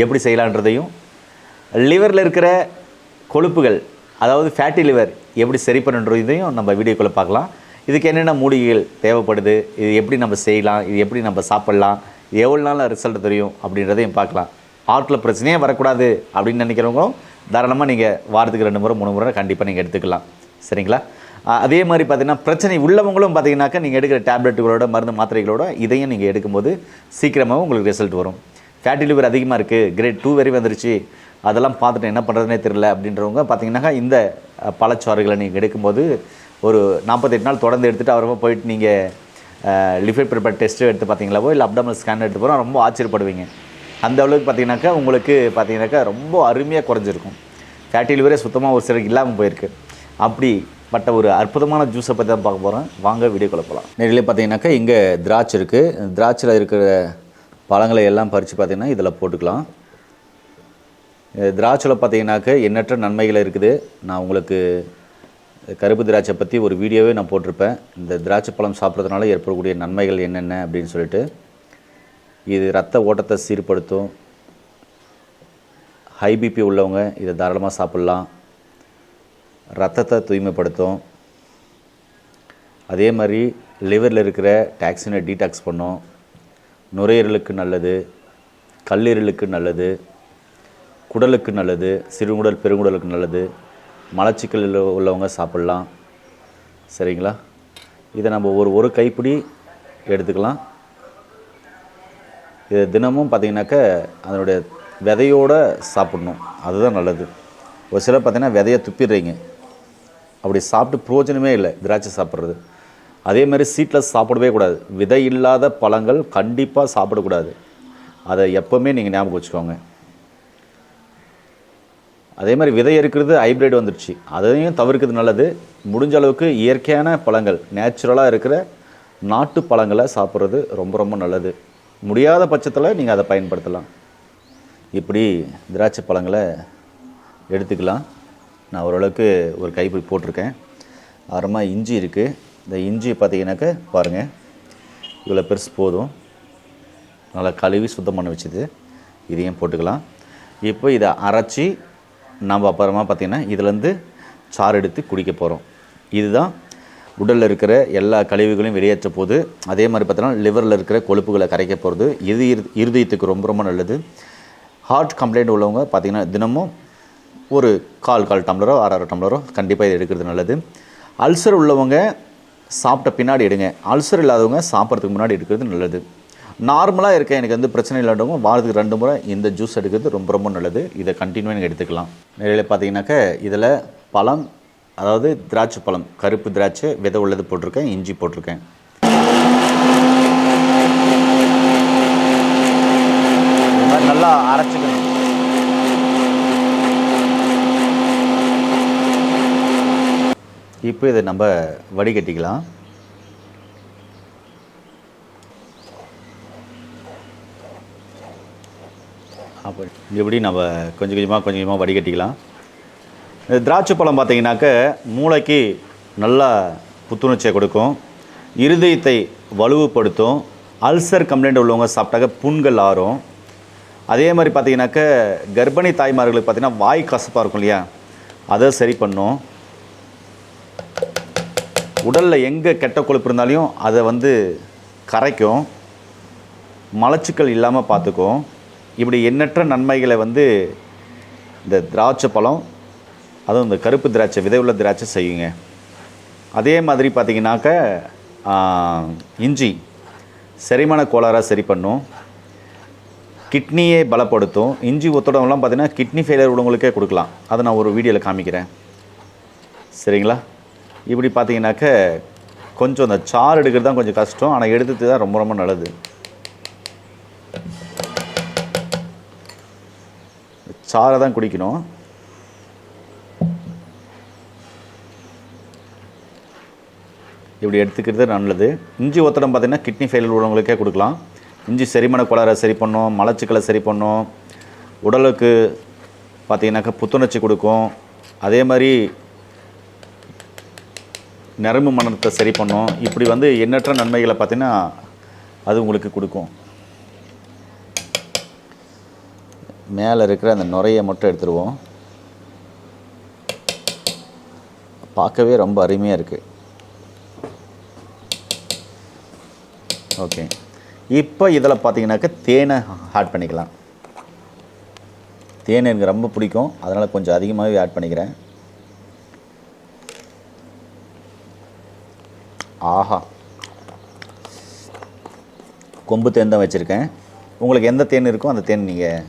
எப்படி செய்யலான்றதையும் லிவரில் இருக்கிற கொழுப்புகள் அதாவது ஃபேட்டி லிவர் எப்படி சரி பண்ணுன்றதையும் நம்ம வீடியோக்குள்ளே பார்க்கலாம். இதுக்கு என்னென்ன மூலிகைகள் தேவைப்படுது இது எப்படி நம்ம செய்யலாம் இது எப்படி நம்ம சாப்பிட்லாம் எவ்வளோ நாளில் ரிசல்ட் தெரியும் அப்படின்றதையும் பார்க்கலாம். ஆர்ட்டில் பிரச்சனையே வரக்கூடாது அப்படின்னு நினைக்கிறவங்க தாராளமாக நீங்கள் வாரத்துக்கு ரெண்டு முறை மூணு முறை கண்டிப்பாக நீங்கள் எடுத்துக்கலாம். சரிங்களா? அதே மாதிரி பார்த்தீங்கன்னா பிரச்சனை உள்ளவங்களும் பார்த்தீங்கன்னாக்கா நீங்கள் எடுக்கிற டேப்லெட்டுகளோட மருந்து மாத்திரைகளோட இதையும் நீங்கள் எடுக்கும்போது சீக்கிரமாகவும் உங்களுக்கு ரிசல்ட் வரும். ஃபேட்டி லிவர் அதிகமாக இருக்குது கிரேட் டூ வரை வந்துருச்சு. அதெல்லாம் பார்த்துட்டு என்ன பண்ணுறதுனே தெரியல அப்படின்றவங்க பார்த்தீங்கன்னாக்கா இந்த பழச்சாறுகளை நீங்கள் எடுக்கும்போது ஒரு நாற்பத்தெட்டு நாள் தொடர்ந்து எடுத்துகிட்டு அவரமாக போயிட்டு நீங்கள் லிஃபைட் ப்ரிப்பேர் டெஸ்ட்டு எடுத்து பார்த்தீங்களாவோ இல்லை அப்டமல் ஸ்கேன் எடுத்து போகிறோம் ரொம்ப ஆச்சரியப்படுவீங்க. அந்த அளவுக்கு பார்த்தீங்கன்னாக்கா உங்களுக்கு பார்த்தீங்கன்னாக்கா ரொம்ப அருமையாக குறைஞ்சிருக்கும். ஃபேட்டி லிவரே சுத்தமாக ஒரு சிலருக்கு இல்லாமல் போயிருக்கு. அப்படிப்பட்ட ஒரு அற்புதமான ஜூஸை பற்றி தான் பார்க்க போகிறோம் வாங்க வீடியோக்குள்ள போகலாம் நேரிலே பார்த்தீங்கன்னாக்கா இங்கே திராட்சை இருக்குது திராட்சையில் இருக்கிற பழங்களை எல்லாம் பறித்து பார்த்தீங்கன்னா இதில் போட்டுக்கலாம். திராட்சையில் பார்த்தீங்கன்னாக்க எண்ணற்ற நன்மைகள் இருக்குது. நான் உங்களுக்கு கருப்பு திராட்சை பற்றி ஒரு வீடியோவே நான் போட்டிருப்பேன். இந்த திராட்சை பழம் சாப்பிட்றதுனால ஏற்படக்கூடிய நன்மைகள் என்னென்ன அப்படின்னு சொல்லிட்டு. இது ரத்த ஓட்டத்தை சீர்படுத்தும். ஹை பிபி உள்ளவங்க இதை தாராளமாக சாப்பிட்லாம். ரத்தத்தை தூய்மைப்படுத்தும். அதே மாதிரி லிவரில் இருக்கிற டாக்ஸினை டீடாக்ஸ் பண்ணும். நுரையீரலுக்கு நல்லது கல்லீரலுக்கு நல்லது குடலுக்கு நல்லது சிறுகுடல் பெருங்குடலுக்கு நல்லது மலச்சிக்கல் உள்ளவங்க சாப்பிட்லாம். சரிங்களா? இதை நம்ம ஒரு ஒரு கைப்பிடி எடுத்துக்கலாம். இது தினமும் பார்த்திங்கனாக்க அதனுடைய விதையோடு சாப்பிடணும். அதுதான் நல்லது. ஒரு சிலர் பார்த்திங்கன்னா விதையை துப்பிடுறீங்க. அப்படி சாப்பிட்டு பிரோஜனமே இல்லை திராட்சை சாப்பிட்றது. அதே மாதிரி சீட்லெஸ் சாப்பிடவே கூடாது. விதை இல்லாத பழங்கள் கண்டிப்பாக சாப்பிடக்கூடாது. அதை எப்போவுமே நீங்கள் ஞாபகம் வச்சுக்கோங்க. அதே மாதிரி விதை இருக்கிறது ஹைப்ரிட் வந்துடுச்சு அதையும் தவிர்க்கிறது நல்லது. முடிஞ்ச அளவுக்கு இயற்கையான பழங்கள் நேச்சுரலாக இருக்கிற நாட்டு பழங்களை சாப்பிட்றது ரொம்ப ரொம்ப நல்லது. முடியாத பட்சத்தில் நீங்கள் அதை பயன்படுத்தலாம். இப்படி திராட்சை பழங்களை எடுத்துக்கலாம். நான் ஓரளவுக்கு ஒரு கைப்பிடி போட்டிருக்கேன். அப்புறமா இஞ்சி இருக்குது இந்த இஞ்சி பார்த்தீங்கன்னாக்க பாருங்கள் இவ்வளோ பெருசு போதும். நல்லா கழுவி சுத்தம் பண்ண வச்சுது. இதையும் போட்டுக்கலாம். இப்போ இதை அரைச்சி நம்ம அப்புறமா பார்த்திங்கன்னா இதுலேருந்து சாறு எடுத்து குடிக்க போகிறோம் இதுதான் உடலில் இருக்கிற எல்லா கழிவுகளையும் வெளியேற்ற போகுது அதே மாதிரி பார்த்தீங்கன்னா லிவரில் இருக்கிற கொழுப்புகளை கரைக்க போகிறது இது இரு- இருதயத்துக்கு ரொம்ப ரொம்ப நல்லது. ஹார்ட் கம்ப்ளைண்ட் உள்ளவங்க பார்த்திங்கன்னா தினமும் ஒரு கால் கால் டம்ளரோ அரை அரை டம்ளரோ கண்டிப்பாக இது எடுக்கிறது நல்லது. அல்சர் உள்ளவங்க சாப்பிட்ட பின்னாடி எடுங்க. அல்சர் இல்லாதவங்க சாப்பிட்றதுக்கு முன்னாடி எடுக்கிறது நல்லது. நார்மலாக இருக்க எனக்கு வந்து பிரச்சனை இல்லாதவங்க வாரத்துக்கு ரெண்டு முறை இந்த ஜூஸ் எடுக்கிறது ரொம்ப ரொம்ப நல்லது. இதை கண்டினியூ எடுத்துக்கலாம். நிறைய பார்த்தீங்கன்னாக்க இதில் பழம் அதாவது திராட்சை பழம் கருப்பு திராட்சை விதை உள்ளது போட்டிருக்கேன் இஞ்சி போட்டிருக்கேன். நல்லா அரைச்சிக்கணும். இப்போ இதை நம்ம வடிகட்டிக்கலாம். அப்போ இப்படி நம்ம கொஞ்சம் கொஞ்சமாக கொஞ்சம் கொஞ்சமாக வடிகட்டிக்கலாம். இந்த திராட்சை பழம் பார்த்தீங்கன்னாக்க மூளைக்கு நல்லா புத்துணர்ச்சியை கொடுக்கும். இருதயத்தை வலுவுபடுத்தும். அல்சர் கம்ப்ளைண்ட் உள்ளவங்க சாப்பிட்டாக்க புண்கள் ஆறும். அதே மாதிரி பார்த்தீங்கன்னாக்க கர்ப்பிணி தாய்மார்களுக்கு பார்த்தீங்கன்னா வாய் கசப்பாக இருக்கும் இல்லையா? அதை சரி பண்ணும். உடலில் எங்கே கெட்ட கொழுப்பு இருந்தாலையும் அதை வந்து கரைக்கும். மலச்சிக்கல் இல்லாமல் பார்த்துக்கும் இப்படி எண்ணற்ற நன்மைகளை வந்து இந்த திராட்சை பழம் அதுவும் இந்த கருப்பு திராட்சை விதை உள்ள திராட்சை செய்யுங்க. அதே மாதிரி பார்த்தீங்கன்னாக்க இஞ்சி செரிமான கோளாறாக சரி பண்ணும். கிட்னியை பலப்படுத்தும். இஞ்சி ஒத்தடம்லாம் பார்த்தீங்கன்னா கிட்னி ஃபெயிலியர் உள்ளவங்களுக்கே கொடுக்கலாம். அதை நான் ஒரு வீடியோவில் காமிக்கிறேன். சரிங்களா? இப்படி பார்த்தீங்கன்னாக்க கொஞ்சம் அந்த சாறு எடுக்கிறது தான் கொஞ்சம் கஷ்டம் ஆனால் எடுத்துட்டு தான் ரொம்ப ரொம்ப நல்லது. சாறை தான் குடிக்கணும். இப்படி எடுத்துக்கிறது நல்லது. இஞ்சி ஒத்தடம் பார்த்திங்கன்னா கிட்னி ஃபெயில் உள்ளவங்களுக்கே கொடுக்கலாம். இஞ்சி செரிமான கோளாறை சரி பண்ணும் மலச்சிக்கலை சரி பண்ணும். உடலுக்கு பார்த்திங்கனாக்கா புத்துணர்ச்சி கொடுக்கும். அதே மாதிரி நரம்பு மனத்தை சரி பண்ணும். இப்படி வந்து எண்ணற்ற நன்மைகளை பார்த்தீங்கன்னா அது உங்களுக்கு கொடுக்கும். மேலே இருக்கிற அந்த நுரையை மட்டும் எடுத்துருவோம். பார்க்கவே ரொம்ப அருமையாக இருக்குது ஓகே. இப்போ இதில் பார்த்தீங்கன்னாக்கா தேனை ஆட் பண்ணிக்கலாம். தேன் எனக்கு ரொம்ப பிடிக்கும். அதனால் கொஞ்சம் அதிகமாகவே ஆட் பண்ணிக்கிறேன். ஆஹா. கொம்பு தேன் தான் வச்சுருக்கேன். உங்களுக்கு எந்த தேன் இருக்கோ அந்த தேன் நீங்கள்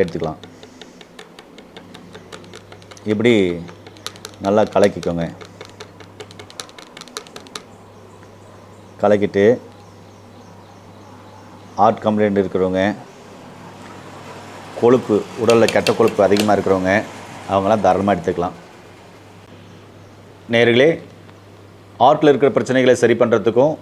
எடுத்துக்கலாம். இப்படி நல்லா கலக்கிக்கோங்க. கலக்கிட்டு ஹார்ட் கம்ப்ளைண்ட் இருக்கிறவங்க கொழுப்பு உடலில் கெட்ட கொழுப்பு அதிகமாக இருக்கிறவங்க அவங்களாம் தாராளமாக எடுத்துக்கலாம். நேர்களே ஹார்ட்டில் இருக்கிற பிரச்சனைகளை சரி பண்ணுறதுக்கும்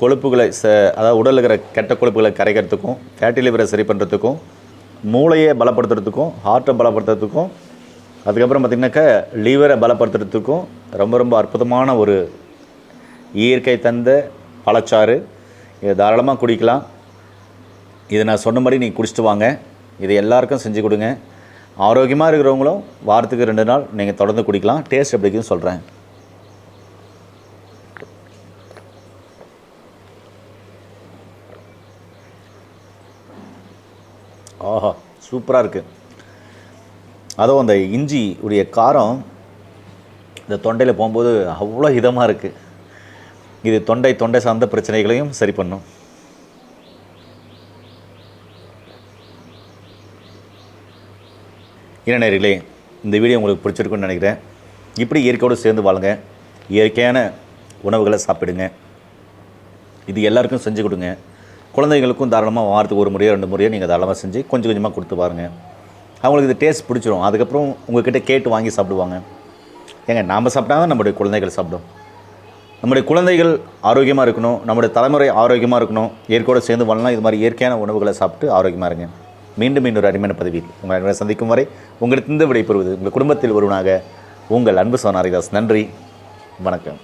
கொழுப்புகளை ச அதாவது உடலில் இருக்கிற கெட்ட கொழுப்புகளை கரைக்கிறதுக்கும் ஃபேட்டி லிவரை சரி பண்ணுறதுக்கும் மூளையை பலப்படுத்துறதுக்கும் ஹார்ட்டை பலப்படுத்துறதுக்கும் அதுக்கப்புறம் பார்த்திங்கனாக்கா லிவரை பலப்படுத்துறதுக்கும் ரொம்ப ரொம்ப அற்புதமான ஒரு இயற்கை தந்த பழச்சாறு. இதை தாராளமாக குடிக்கலாம். இதை நான் சொன்னபடி நீங்கள் குடிச்சிட்டு வாங்க. இதை எல்லாருக்கும் செஞ்சு கொடுங்க. ஆரோக்கியமாக இருக்கிறவங்களும் வாரத்துக்கு ரெண்டு நாள் நீங்கள் தொடர்ந்து குடிக்கலாம். டேஸ்ட் எப்படிக்குன்னு சொல்கிறேன் ஆஹா சூப்பராக இருக்குது அதுவும் அந்த இஞ்சி உடைய காரம் இந்த தொண்டையில் போகும்போது அவ்வளோ இதமாக இருக்குது இது தொண்டை தொண்டை சார்ந்த பிரச்சனைகளையும் சரி பண்ணும். என்ன நேர்களே இந்த வீடியோ உங்களுக்கு பிடிச்சிருக்குன்னு நினைக்கிறேன். இப்படி இயற்கையோடு சேர்ந்து வாழுங்க. இயற்கையான உணவுகளை சாப்பிடுங்க. இது எல்லாருக்கும் செஞ்சு கொடுங்க. குழந்தைகளுக்கும் தாராளமாக வாரத்துக்கு ஒரு முறையோ ரெண்டு முறையோ நீங்கள் தாராளமாக செஞ்சு கொஞ்சம் கொஞ்சமாக கொடுத்து பாருங்கள் அவங்களுக்கு இது டேஸ்ட் பிடிச்சிரும். அதுக்கப்புறம் உங்கள்கிட்ட கேட்டு வாங்கி சாப்பிடுவாங்க. ஏங்க நாம் சாப்பிட்டா தான் நம்முடைய குழந்தைகள் சாப்பிடும். நம்முடைய குழந்தைகள் ஆரோக்கியமாக இருக்கணும். நம்முடைய தலைமுறை ஆரோக்கியமாக இருக்கணும். இயற்கையோடு சேர்ந்து வாழலாம் இது மாதிரி இயற்கையான உணவுகளை சாப்பிட்டு ஆரோக்கியமாக இருங்க. மீண்டும் இன்னொரு அருமையான பதவியில் உங்கள் அனைவரும் சந்திக்கும் வரை உங்களுக்கு இந்த விடைபெறுவது உங்கள் குடும்பத்தில் ஒருவனாக உங்கள் அன்பு சோனாரிதாஸ். நன்றி. வணக்கம்.